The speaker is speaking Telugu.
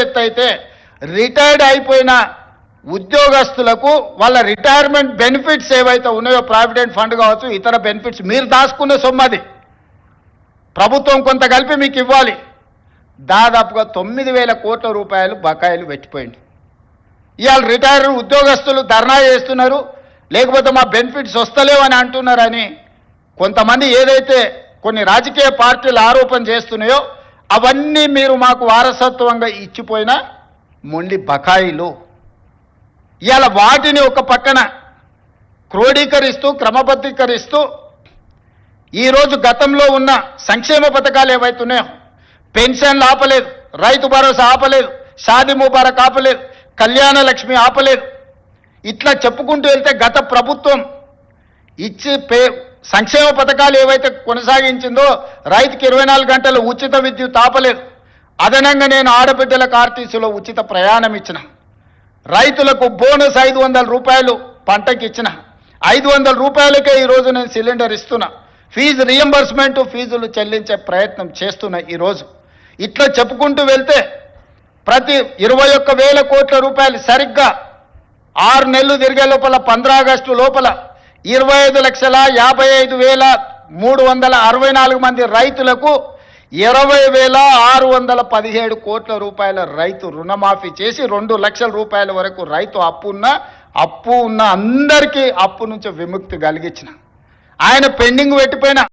అయితే రిటైర్డ్ అయిపోయిన ఉద్యోగస్తులకు వాళ్ళ రిటైర్మెంట్ బెనిఫిట్స్ ఏవైతే ఉన్నాయో ప్రావిడెంట్ ఫండ్ కావచ్చు ఇతర బెనిఫిట్స్ మీరు దాచుకున్న సొమ్మది అది. ప్రభుత్వం కొంత కలిపి మీకు ఇవ్వాలి. దాదాపుగా తొమ్మిది వేల కోట్ల రూపాయలు బకాయిలు పెట్టిపోయింది. ఇవాళ రిటైర్ ఉద్యోగస్తులు ధర్నా చేస్తున్నారు. లేకపోతే మా బెనిఫిట్స్ వస్తలేవని అంటున్నారని కొంతమంది ఏదైతే కొన్ని రాజకీయ పార్టీలు ఆరోపణ చేస్తున్నాయో అవన్నీ మీరు మాకు వారసత్వంగా ఇచ్చిపోయిన మొండి బకాయిలు. ఇవాళ వాటిని ఒక పక్కన క్రోడీకరిస్తూ క్రమబద్ధీకరిస్తూ ఈరోజు గతంలో ఉన్న సంక్షేమ పథకాలు ఏవైతున్నాయో పెన్షన్లు ఆపలేదు రైతు భరోసా ఆపలేదు షాది ముబారక్ ఆపలేదు కళ్యాణ లక్ష్మి ఆపలేదు. ఇట్లా చెప్పుకుంటూ వెళ్తే గత ప్రభుత్వం ఇచ్చి పే సంక్షేమ పథకాలు ఏవైతే కొనసాగించిందో రైతుకి ఇరవై నాలుగు గంటలు ఉచిత విద్యుత్ ఆపలేదు. అదనంగా నేను ఆడబిడ్డలకు ఆర్టీసీలో ఉచిత ప్రయాణం ఇచ్చిన. రైతులకు బోనస్ ఐదు వందల రూపాయలు పంటకి ఇచ్చిన. ఐదు వందల రూపాయలకే ఈరోజు నేను సిలిండర్ ఇస్తున్నా. ఫీజు రియంబర్స్మెంట్ ఫీజులు చెల్లించే ప్రయత్నం చేస్తున్నా ఈరోజు ఇట్లా చెప్పుకుంటూ వెళ్తే ప్రతి ఇరవై ఒక్క వేల కోట్ల రూపాయలు సరిగ్గా ఆరు నెలలు తిరిగే లోపల పంద్రా ఆగస్టు లోపల ఇరవై ఐదు లక్షల యాభై ఐదు వేల మూడు వందల అరవై నాలుగు మంది రైతులకు ఇరవై వేల ఆరు వందల పదిహేడు కోట్ల రూపాయల రైతు రుణమాఫీ చేసి రెండు లక్షల రూపాయల వరకు రైతు అప్పు ఉన్న అప్పు ఉన్న అందరికీ అప్పు నుంచి విముక్తి కలిగించిన. ఆయన పెండింగ్ పెట్టిపోయిన.